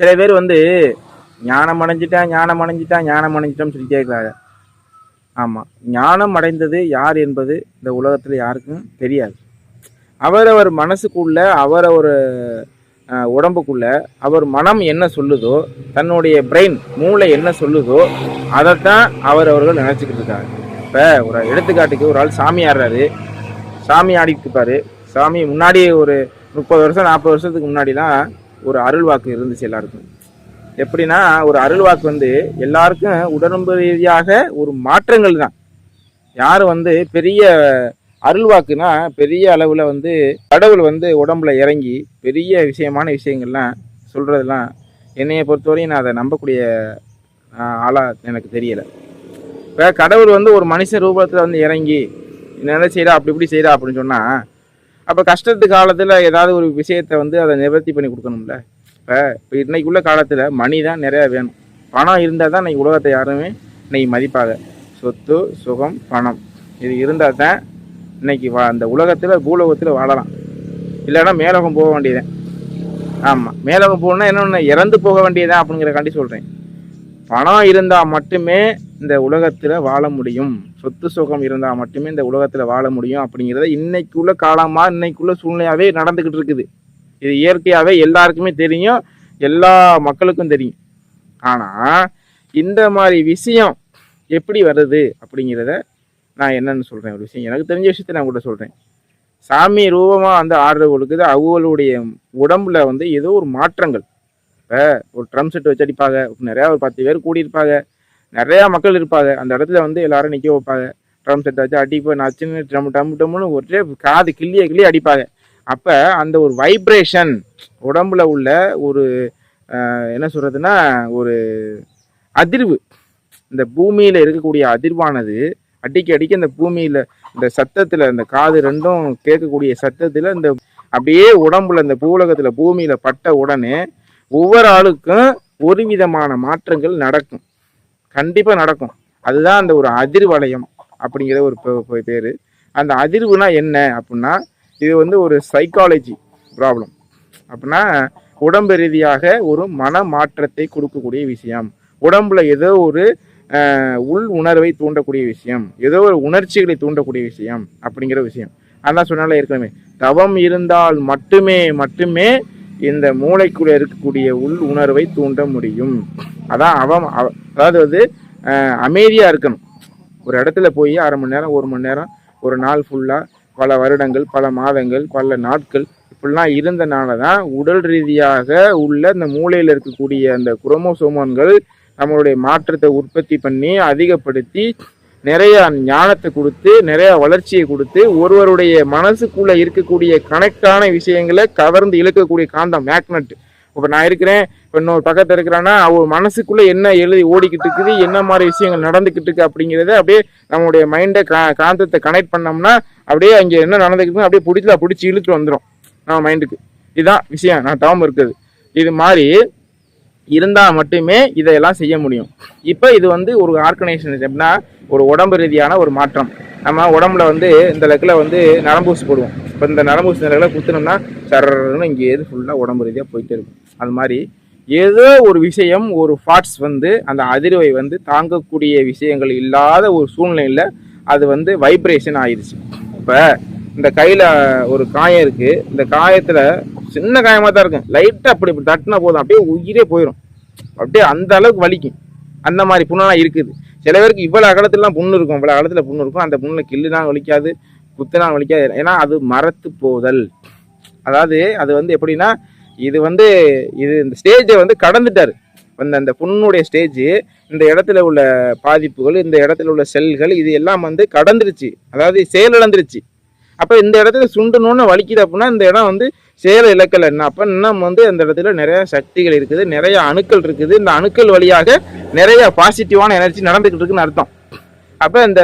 சில பேர் வந்து ஞானம் அடைஞ்சிட்டேன் ஞானம் அடைஞ்சிட்டேன் ஞானம் அடைஞ்சிட்டோம்னு சொல்லி கேட்குறாங்க. ஆமாம் ஞானம் அடைந்தது யார் என்பது இந்த உலகத்தில் யாருக்கும் தெரியாது. அவரவர் மனசுக்குள்ள அவரவர் உடம்புக்குள்ள அவர் மனம் என்ன சொல்லுதோ தன்னுடைய பிரெயின் மூளை என்ன சொல்லுதோ அதைத்தான் அவர் அவர்கள் நினச்சிக்கிட்டு இருக்காங்க. இப்போ ஒரு எடுத்துக்காட்டுக்கு ஒரு ஆள் சாமி ஆடுறாரு. சாமி ஆடிட்டு இருப்பாரு. சாமி முன்னாடி ஒரு முப்பது வருஷம் நாற்பது வருஷத்துக்கு முன்னாடிலாம் ஒரு அருள் வாக்கு இருந்துச்சு எல்லாருக்கும். எப்படின்னா ஒரு அருள் வாக்கு வந்து எல்லாருக்கும் உடம்பு ரீதியாக ஒரு மாற்றங்கள் தான். யார் வந்து பெரிய அருள் வாக்குனா பெரிய அளவில் வந்து கடவுள் வந்து உடம்புல இறங்கி பெரிய விஷயமான விஷயங்கள்லாம் சொல்கிறதெல்லாம் என்னையை பொறுத்தவரையும் நான் அதை நம்பக்கூடிய ஆளாக எனக்கு தெரியலை. இப்போ கடவுள் வந்து ஒரு மனுஷ ரூபத்தில் வந்து இறங்கி என்ன செய்கிறா அப்படி இப்படி செய்கிறா அப்படின்னு சொன்னால் அப்போ கஷ்டத்து காலத்தில் ஏதாவது ஒரு விஷயத்தை வந்து அதை நிவர்த்தி பண்ணி கொடுக்கணும்ல? இப்போ இப்போ இன்னைக்குள்ள காலத்தில் மணி தான் நிறையா வேணும். பணம் இருந்தால் தான் இன்னைக்கு உலகத்தை யாருமே இன்னைக்கு மதிப்பாங்க. சொத்து சுகம் பணம். இது இருந்தால் தான் இன்னைக்கு வா அந்த உலகத்தில் பூலோகத்தில் வாழலாம். இல்லைன்னா மேலோகம் போக வேண்டியதேன் ஆமாம் மேலோகம் போகணுன்னா என்ன இறந்து போக வேண்டியதான் அப்படிங்கிறக்காண்டி சொல்கிறேன் பணம் இருந்தால் மட்டுமே இந்த உலகத்தில் வாழ முடியும். சொத்து சுகம் இருந்தால் மட்டுமே இந்த உலகத்தில் வாழ முடியும் அப்படிங்கிறத இன்னைக்குள்ள காலமாக இன்னைக்குள்ள சூழ்நிலையாகவே நடந்துக்கிட்டு இருக்குது. இது இயற்கையாகவே எல்லாருக்குமே தெரியும் எல்லா மக்களுக்கும் தெரியும். ஆனால் இந்த மாதிரி விஷயம் எப்படி வருது அப்படிங்கிறத நான் என்னென்னு சொல்கிறேன் ஒரு விஷயம் எனக்கு தெரிஞ்ச விஷயத்தை நான் கூட சொல்கிறேன் சாமி ரூபமாக வந்து ஆடுறவங்களுக்கு கொடுக்குது. அவங்களுடைய உடம்புல வந்து ஏதோ ஒரு மாற்றங்கள். இப்போ ஒரு ட்ரம் செட் வச்சு அடிப்பாங்க. நிறையா ஒரு பத்து பேர் கூடியிருப்பாங்க. நிறையா மக்கள் இருப்பாங்க. அந்த இடத்துல வந்து எல்லாரும் நிற்க வைப்பாங்க. ட்ரம் செட் வச்சு அடிப்ப நச்சுன்னு ட்ரம் டம் டம்னு ஒரே காது கிள்ளிய கிள்ளி அடிப்பாங்க. அப்போ அந்த ஒரு வைப்ரேஷன் உடம்புல உள்ள ஒரு என்ன சொல்கிறதுனா ஒரு அதிர்வு. இந்த பூமியில் இருக்கக்கூடிய அதிர்வானது அடிக்க அடிக்க இந்த பூமியில் இந்த சத்தத்தில் இந்த காது ரெண்டும் கேட்கக்கூடிய சத்தத்தில் இந்த அப்படியே உடம்புல இந்த பூலகத்தில் பூமியில் பட்ட உடனே ஒவ்வொரு ஆளுக்கும் ஒரு விதமான மாற்றங்கள் நடக்கும். கண்டிப்பாக நடக்கும். அதுதான் அந்த ஒரு அதிர்வலயம் அப்படிங்கிற ஒரு பேர். அந்த அதிர்வுனா என்ன அப்படின்னா இது வந்து ஒரு சைக்காலஜி ப்ராப்ளம் அப்படின்னா உடம்பு ரீதியாக ஒரு மன மாற்றத்தை கொடுக்கக்கூடிய விஷயம். உடம்புல ஏதோ ஒரு உள் உணர்வை தூண்டக்கூடிய விஷயம். ஏதோ ஒரு உணர்ச்சிகளை தூண்டக்கூடிய விஷயம் அப்படிங்கிற விஷயம். அதான் சொன்னால இருக்கணுமே தவம் இருந்தால் மட்டுமே மட்டுமே இந்த மூளைக்குள்ளே இருக்கக்கூடிய உள் உணர்வை தூண்ட முடியும். அதான் அவன் அவ- அதாவது வந்து அமைதியாக இருக்கணும். ஒரு இடத்துல போய் அரை மணி நேரம் ஒரு மணி நேரம் ஒரு நாள் ஃபுல்லாக பல வருடங்கள் பல மாதங்கள் பல நாட்கள் இப்படிலாம் இருந்தனால தான் உடல் ரீதியாக உள்ள இந்த மூளையில் இருக்கக்கூடிய அந்த குரோமோசோமோன்கள் நம்மளுடைய மாற்றத்தை உற்பத்தி பண்ணி அதிகப்படுத்தி நிறைய ஞானத்தை கொடுத்து நிறைய வளர்ச்சியை கொடுத்து ஒருவருடைய மனசுக்குள்ள இருக்கக்கூடிய கனெக்டான விஷயங்களை கவர்ந்து இழுக்கக்கூடிய காந்தம் மேக்னெட் இப்போ நான் இருக்கிறேன் இப்போ இன்னொரு பக்கத்தில் இருக்கிறான்னா அவர் மனசுக்குள்ள என்ன எழுதி ஓடிக்கிட்டு இருக்குது என்ன மாதிரி விஷயங்கள் நடந்துக்கிட்டு இருக்கு அப்படிங்கிறத அப்படியே நம்மளுடைய மைண்டை கா காந்தத்தை கனெக்ட் பண்ணோம்னா அப்படியே அங்கே என்ன நடந்துக்கிட்டு அப்படியே பிடிச்சல பிடிச்சி இழுத்து வந்துடும் நம்ம மைண்டுக்கு இதுதான் விஷயம். நான் தவம் இருக்குது. இது மாதிரி இருந்தால் மட்டுமே இதையெல்லாம் செய்ய முடியும். இப்போ இது வந்து ஒரு ஆர்கனைசேஷன் எப்படின்னா ஒரு உடம்பு ரீதியான ஒரு மாற்றம். நம்ம உடம்புல வந்து இந்த லெக்கில் வந்து நரம்பூசி போடுவோம். இப்போ இந்த நரம்பூசி லெக்கில் குத்துனோம்னா சரன்னு இங்கே எது ஃபுல்லாக உடம்பு ரீதியாக போயிட்டே இருக்கும். அது மாதிரி ஏதோ ஒரு விஷயம் ஒரு ஃபாட்ஸ் வந்து அந்த அதிர்வை வந்து தாங்கக்கூடிய விஷயங்கள் இல்லாத ஒரு சூழ்நிலையில் அது வந்து வைப்ரேஷன் ஆயிடுச்சு. இப்போ இந்த கையில் ஒரு காயம் இருக்குது இந்த காயத்தில் சின்ன காயமாக தான் இருக்கும். லைட்டாக அப்படி இப்படி தட்டினா போதும். அப்படியே உயிரே போயிடும் அப்படியே அந்த அளவுக்கு வலிக்கும். அந்த மாதிரி புண்ணெல்லாம் இருக்குது. சில பேருக்கு இவ்வளோ அகலத்துலலாம் புண்ணு இருக்கும் இவ்வளோ அகலத்தில் புண்ணு இருக்கும். அந்த புண்ணில் கிள்ளுனா வலிக்காது குத்துனா வலிக்காது. ஏன்னா அது மரத்து போதல். அதாவது அது வந்து எப்படின்னா இது வந்து இது இந்த ஸ்டேஜை வந்து கடந்துட்டாரு. அந்த அந்த புண்ணுடைய ஸ்டேஜ் இந்த இடத்துல உள்ள பாதிப்புகள் இந்த இடத்துல உள்ள செல்கள் இது எல்லாம் வந்து கடந்துருச்சு. அதாவது செயலிழந்துருச்சு அப்போ இந்த இடத்துல சுண்டணும்னு வலிக்குது அப்படின்னா இந்த இடம் வந்து செயல் இழக்கல் என்ன அப்போ இன்னும் வந்து அந்த இடத்துல நிறைய சக்திகள் இருக்குது நிறைய அணுக்கள் இருக்குது. இந்த அணுக்கள் வழியாக நிறைய பாசிட்டிவான எனர்ஜி நடந்துக்கிட்டு இருக்குன்னு அர்த்தம். அப்போ இந்த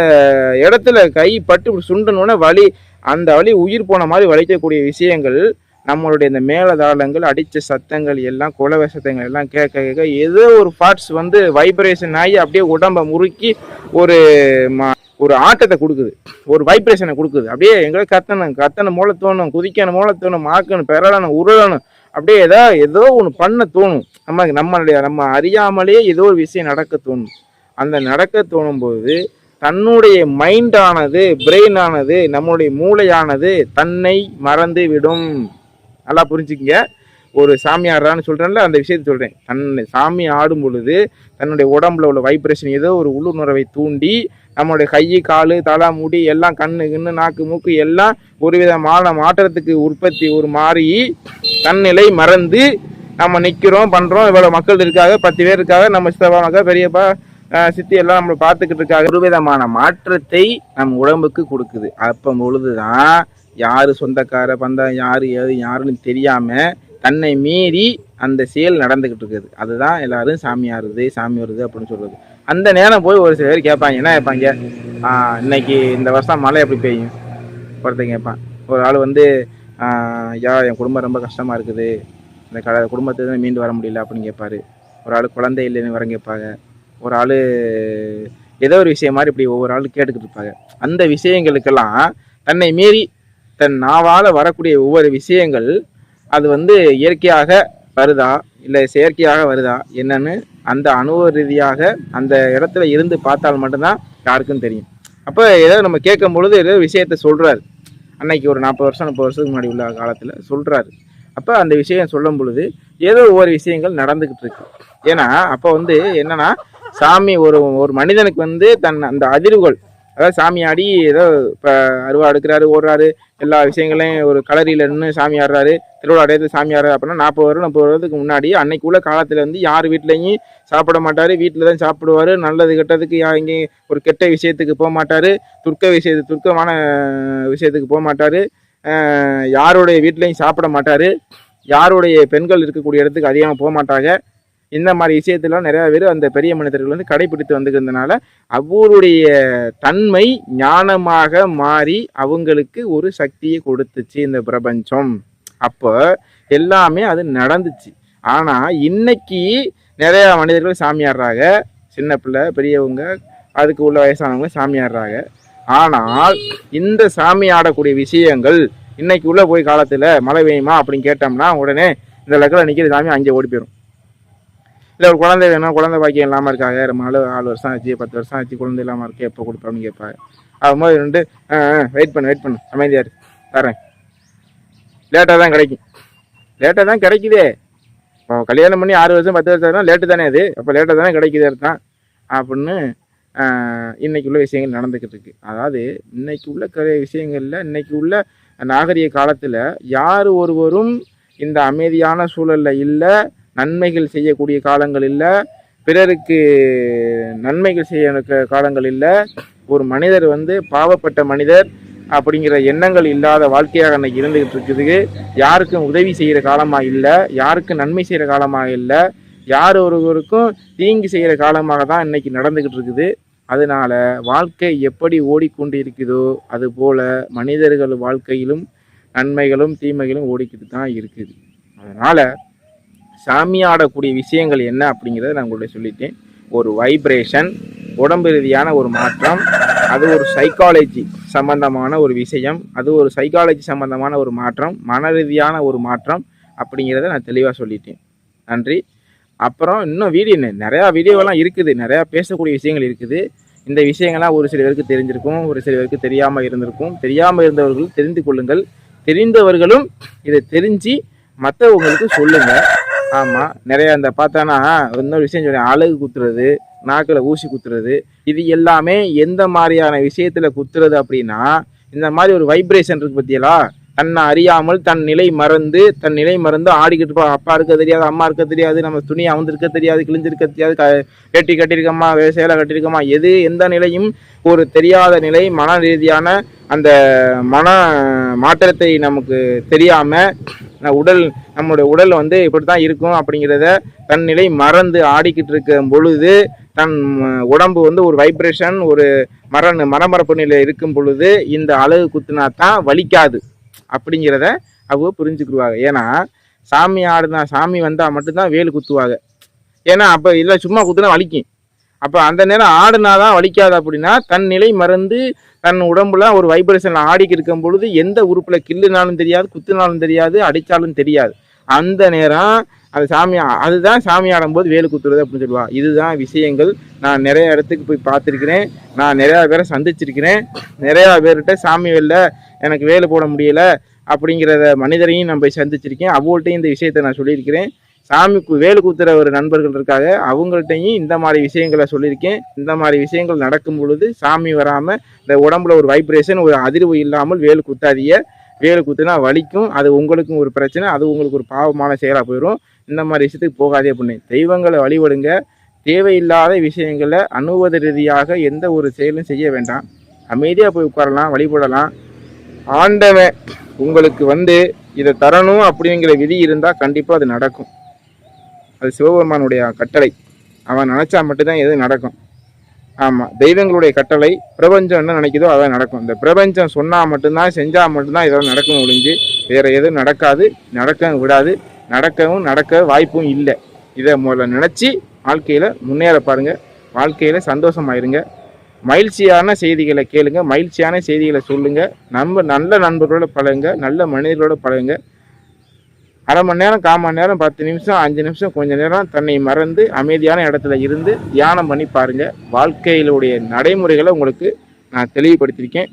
இடத்துல கை பட்டு இப்படி வலி அந்த வலி உயிர் போன மாதிரி வலிக்கக்கூடிய விஷயங்கள் நம்மளுடைய இந்த மேலதாளங்கள் அடித்த சத்தங்கள் எல்லாம் குலவை சத்தங்கள் எல்லாம் கேட்க கேட்க ஏதோ ஒரு பார்ட்ஸ் வந்து வைப்ரேஷன் ஆகி அப்படியே உடம்பை முறுக்கி ஒரு ஒரு ஆட்டத்தை கொடுக்குது. ஒரு வைப்ரேஷனை கொடுக்குது. அப்படியே எங்களை கத்தணும் கத்தணும் மூல தோணும் குதிக்கணும் மூல தோணும் மாக்கணும் பெறலணும் உருளணும். அப்படியே ஏதோ ஏதோ ஒன்று பண்ண தோணும். நம்ம நம்மளுடைய நம்ம அறியாமலே ஏதோ ஒரு விஷயம் நடக்க தோணும். அந்த நடக்க தோணும்போது தன்னுடைய மைண்டானது பிரெயினானது நம்மளுடைய மூளையானது தன்னை மறந்து விடும். நல்லா புரிஞ்சுக்கங்க. ஒரு சாமியார்றான்னு சொல்கிறேன்ல அந்த விஷயத்தை சொல்கிறேன் தன்னை சாமி ஆடும் பொழுது தன்னுடைய உடம்புல உள்ள வைப்ரேஷன் ஏதோ ஒரு உள்ளுணர்வை தூண்டி நம்மளுடைய கை காலு தலை முடி எல்லாம் கண்ணு கிண்ணு நாக்கு மூக்கு எல்லாம் ஒரு விதமான மாற்றத்துக்கு உற்பத்தி ஒரு மாறி தன்னிலை மறந்து நம்ம நிற்கிறோம் பண்ணுறோம் இவ்வளோ மக்கள் இருக்காங்க பத்து பேர் இருக்காங்க நம்ம சித்தப்பா மக்கள் பெரியப்பா சித்தி எல்லாம் நம்மளை பார்த்துக்கிட்டு இருக்காங்க ஒரு விதமான மாற்றத்தை நம் உடம்புக்கு கொடுக்குது. அப்போ பொழுதுதான் யார் சொந்தக்கார பந்த யாரு ஏது யாருன்னு தெரியாமல் தன்னை மீறி அந்த செயல் நடந்துக்கிட்டு இருக்குது அதுதான் எல்லாரும் சாமி ஆறுது சாமி வருது அப்படின்னு சொல்கிறது அந்த நேரம் போய் ஒரு சில பேர் கேட்பாங்க என்ன கேட்பாங்க? இன்னைக்கு இந்த வருஷம் மழை எப்படி பெய்யும்? ஒருத்தன் கேட்பான். ஒரு ஆள் வந்து ஐயா என் குடும்பம் ரொம்ப கஷ்டமாக இருக்குது. இந்த க குடும்பத்துலேருந்து மீண்டு வர முடியல அப்படின்னு கேட்பாரு. ஒரு ஆள் குழந்தை இல்லைன்னு வர கேட்பாங்க. ஒரு ஆள் ஏதோ ஒரு விஷயம் மாதிரி இப்படி ஒவ்வொரு ஆள் கேட்டுக்கிட்டு இருப்பாங்க. அந்த விஷயங்களுக்கெல்லாம் தன்னை மீறி தன் நாவால் வரக்கூடிய ஒவ்வொரு விஷயங்கள் அது வந்து இயற்கையாக வருதா? இல்லை செயற்கையாக வருதா? என்னன்னு அந்த அனுபவ ரீதியாக அந்த இடத்துல இருந்து பார்த்தால் மட்டும்தான் யாருக்கும் தெரியும். அப்போ ஏதோ நம்ம கேட்கும் பொழுது ஏதோ விஷயத்த சொல்கிறாரு அன்னைக்கு ஒரு நாற்பது வருஷம் முப்பது வருஷத்துக்கு முன்னாடி உள்ள காலத்தில் சொல்கிறாரு அப்போ அந்த விஷயம் சொல்லும் பொழுது ஏதோ ஒவ்வொரு விஷயங்கள் நடந்துக்கிட்டு இருக்கு. ஏன்னா அப்போ வந்து என்னன்னா சாமி ஒரு ஒரு மனிதனுக்கு வந்து தன் அந்த அதிர்வுகள் அதாவது சாமி ஆடி ஏதோ இப்போ அருவா எடுக்கிறாரு ஓடுறாரு எல்லா விஷயங்களையும் ஒரு களரியில் நின்று சாமி ஆடுறாரு. திருவிழா அடையது சாமி ஆடுறாரு அப்படின்னா நாற்பது வருடம் முப்பது வருடத்துக்கு முன்னாடி அன்னைக்குள்ள காலத்தில் வந்து யார் வீட்லேயும் சாப்பிட மாட்டார். வீட்டில் தான் சாப்பிடுவாரு. நல்லது கெட்டதுக்கு யா- எங்கேயும் ஒரு கெட்ட விஷயத்துக்கு போக மாட்டார். துர்க்க விஷயத்து துர்க்கமான விஷயத்துக்கு போக மாட்டார். யாருடைய வீட்லேயும் சாப்பிட மாட்டார். யாருடைய பெண்கள் இருக்கக்கூடிய இடத்துக்கு அதிகமாக போக மாட்டாங்க. இந்த மாதிரி விஷயத்தெல்லாம் நிறையா பேர் அந்த பெரிய மனிதர்கள் வந்து கடைபிடித்து வந்துக்கிறதுனால அவருடைய தன்மை ஞானமாக மாறி அவங்களுக்கு ஒரு சக்தியை கொடுத்துச்சு இந்த பிரபஞ்சம். அப்போ எல்லாமே அது நடந்துச்சு. ஆனால் இன்னைக்கு நிறையா மனிதர்கள் சாமியாடுறாங்க சின்ன பிள்ளை பெரியவங்க அதுக்கு உள்ள வயசானவங்க சாமியாடுறாங்க ஆனால் இந்த சாமி ஆடக்கூடிய விஷயங்கள் இன்னைக்கு உள்ள போய் காலத்தில் மழை பெய்யுமா அப்படின்னு கேட்டோம்னா உடனே இந்த லக்கில் நிற்கிற சாமி அங்கே ஓடி போயிடும் இல்லை ஒரு குழந்தை வேணும் குழந்தை பாக்கியம் இல்லாமல் இருக்காங்க. ரொம்ப நாள் நாலு வருஷம் ஆச்சு பத்து வருஷம் ஆச்சு குழந்தை இல்லாமல் இருக்கு எப்போ கொடுப்பான்னு கேட்பாங்க. அதுமாதிரி ரெண்டு வெயிட் பண்ணு வெயிட் பண்ணு. அமைதியாரு தரேன். லேட்டாக தான் கிடைக்கும். லேட்டாக தான் கிடைக்குதே. இப்போ கல்யாணம் பண்ணி ஆறு வருஷம் பத்து வருஷம் லேட்டு தானே அது. அப்போ லேட்டாக தானே கிடைக்குது தான் அப்படின்னு ஆஹ், இன்னைக்கு உள்ள விஷயங்கள் நடந்துக்கிட்டு இருக்கு. அதாவது இன்னைக்கு உள்ள க விஷயங்களில் இன்னைக்கு உள்ள நாகரிக காலத்தில் யார் ஒருவரும் இந்த அமைதியான சூழலில் இல்லை நன்மைகள் செய்யக்கூடிய காலங்கள் இல்லை. பிறருக்கு நன்மைகள் செய்ய காலங்கள் இல்லை. ஒரு மனிதர் வந்து பாவப்பட்ட மனிதர் அப்படிங்கிற எண்ணங்கள் இல்லாத வாழ்க்கையாக அன்னைக்கு இருந்துகிட்டு இருக்குது. யாருக்கும் உதவி செய்கிற காலமாக இல்லை. யாருக்கும் நன்மை செய்கிற காலமாக இல்லை. யார் ஒருவருக்கும் தீங்கு செய்கிற காலமாக தான் இன்னைக்கு நடந்துக்கிட்டு இருக்குது. அதனால் வாழ்க்கை எப்படி ஓடிக்கொண்டு இருக்குதோ அதுபோல மனிதர்கள் வாழ்க்கையிலும் நன்மைகளும் தீமைகளும் ஓடிக்கிட்டு தான் இருக்குது. அதனால் சாமி ஆடக்கூடிய விஷயங்கள் என்ன அப்படிங்கிறத நான் உங்கள்கிட்ட சொல்லிட்டேன். ஒரு வைப்ரேஷன் உடம்பு ரீதியான ஒரு மாற்றம் அது ஒரு சைக்காலஜி சம்பந்தமான ஒரு விஷயம் அது ஒரு சைக்காலஜி சம்பந்தமான ஒரு மாற்றம் மன ரீதியான ஒரு மாற்றம் அப்படிங்கிறத நான் தெளிவாக சொல்லிட்டேன். நன்றி. அப்புறம் இன்னும் வீடியோ நிறையா வீடியோவெல்லாம் இருக்குது நிறையா பேசக்கூடிய விஷயங்கள் இருக்குது. இந்த விஷயங்கள்லாம் ஒரு சில பேருக்கு தெரிஞ்சிருக்கும் ஒரு சில பேருக்கு தெரியாமல் இருந்திருக்கும். தெரியாமல் இருந்தவர்கள் தெரிந்து கொள்ளுங்கள். தெரிந்தவர்களும் இதை தெரிஞ்சு மற்றவங்களுக்கு சொல்லுங்கள் ஆமாம் நிறைய அந்த பார்த்தானா இன்னொரு விஷயம் சொல்றேன் அழகு குத்துறது நாக்கில் ஊசி குத்துறது இது எல்லாமே எந்த மாதிரியான விஷயத்தில் குத்துறது அப்படின்னா இந்த மாதிரி ஒரு வைப்ரேஷன் இருக்கு பத்தியலா? தன்னை அறியாமல் தன் நிலை மறந்து தன் நிலை மறந்து ஆடிக்கிட்டு இருப்பா. அப்பா இருக்க தெரியாது அம்மா இருக்க தெரியாது நம்ம துணி அமர்ந்திருக்க தெரியாது கிழிஞ்சிருக்க தெரியாது க- வேட்டி கட்டியிருக்கோமா வே- சேலை கட்டியிருக்கோமா எது எந்த நிலையும் ஒரு தெரியாத நிலை மன ரீதியான அந்த மன மாற்றத்தை நமக்கு தெரியாமல் உடல் நம்மளுடைய உடல் வந்து இப்படி தான் இருக்கும் அப்படிங்கிறத தன் நிலை மறந்து ஆடிக்கிட்டு இருக்கும் பொழுது தன் உடம்பு வந்து ஒரு வைப்ரேஷன் ஒரு மரண மரமரப்பு நிலை இருக்கும் பொழுது இந்த அழகு குத்துனா தான் வலிக்காது. அப்படிங்கிறத அவங்க புரிஞ்சுக்கிடுவாங்க. ஏன்னா சாமி ஆடுனா சாமி வந்தால் மட்டும்தான் வேலு குத்துவாங்க. ஏன்னா அப்போ இல்லை சும்மா குத்துனா வலிக்கும். அப்போ அந்த நேரம் ஆடுனாதான் வலிக்காது அப்படின்னா தன் நிலை மறந்து தன் உடம்புல ஒரு வைப்ரேஷனில் ஆடிக்கு இருக்கும் பொழுது எந்த உறுப்பில் கிள்ளுனாலும் தெரியாது குத்துனாலும் தெரியாது அடித்தாலும் தெரியாது. அந்த நேரம் அது சாமி அதுதான் சாமி ஆடும்போது வேலு குத்துறது அப்படின்னு சொல்லுவாள் இதுதான் விஷயங்கள். நான் நிறைய இடத்துக்கு போய் பார்த்துருக்கிறேன். நான் நிறையா பேரை சந்திச்சிருக்கிறேன். நிறையா பேர்கிட்ட சாமி வெளில எனக்கு வேலு போட முடியல அப்படிங்கிறத மனிதரையும் நான் போய் சந்திச்சிருக்கேன். அவங்கள்ட்டையும் இந்த விஷயத்தை நான் சொல்லியிருக்கிறேன். சாமி வேலு குத்துற ஒரு நண்பர்கள் இருக்காங்க. அவங்கள்ட்டையும் இந்த மாதிரி விஷயங்களை சொல்லியிருக்கேன். இந்த மாதிரி விஷயங்கள் நடக்கும் பொழுது சாமி வராமல் இந்த உடம்புல ஒரு வைப்ரேஷன் ஒரு அதிர்வு இல்லாமல் வேலு குத்தாதிய வேலு குத்துனா வலிக்கும். அது உங்களுக்கும் ஒரு பிரச்சனை. அது உங்களுக்கு ஒரு பாவமான செயலாக போயிடும் இந்த மாதிரி விஷயத்துக்கு போகாதே அப்படின்னு தெய்வங்களை வழிபடுங்க. தேவையில்லாத விஷயங்களை அணுவத ரீதியாக எந்த ஒரு செயலும் செய்ய வேண்டாம். அமைதியாக போய் உட்காரலாம் வழிபடலாம். ஆண்டவன் உங்களுக்கு வந்து இதை தரணும் அப்படிங்கிற விதி இருந்தால் கண்டிப்பாக அது நடக்கும். அது சிவபெருமானுடைய கட்டளை. அவன் நினச்சா மட்டும்தான் எது நடக்கும். ஆமாம் தெய்வங்களுடைய கட்டளை பிரபஞ்சம் என்ன நினைக்குதோ அதான் நடக்கும். இந்த பிரபஞ்சம் சொன்னால் மட்டும்தான் செஞ்சால் மட்டும்தான் இதெல்லாம் நடக்கும் ஒழிஞ்சு வேறு எதுவும் நடக்காது நடக்கவும் விடாது. நடக்கவும் நடக்க வாய்ப்பும் இல்லை. இதை முதல்ல நினச்சி வாழ்க்கையில் முன்னேற பாருங்கள் வாழ்க்கையில் சந்தோஷமாயிருங்க. மகிழ்ச்சியான செய்திகளை கேளுங்க. மகிழ்ச்சியான செய்திகளை சொல்லுங்கள் நம்ம நல்ல நண்பர்களோட பழகுங்க. நல்ல மனிதர்களோட பழகுங்க. அரை மணி நேரம் கால் மணி நேரம் பத்து நிமிஷம் அஞ்சு நிமிஷம் கொஞ்ச நேரம் தன்னை மறந்து அமைதியான இடத்துல இருந்து தியானம் பண்ணி பாருங்கள் வாழ்க்கையிலுடைய நடைமுறைகளை உங்களுக்கு நான் தெளிவுபடுத்தியிருக்கேன்.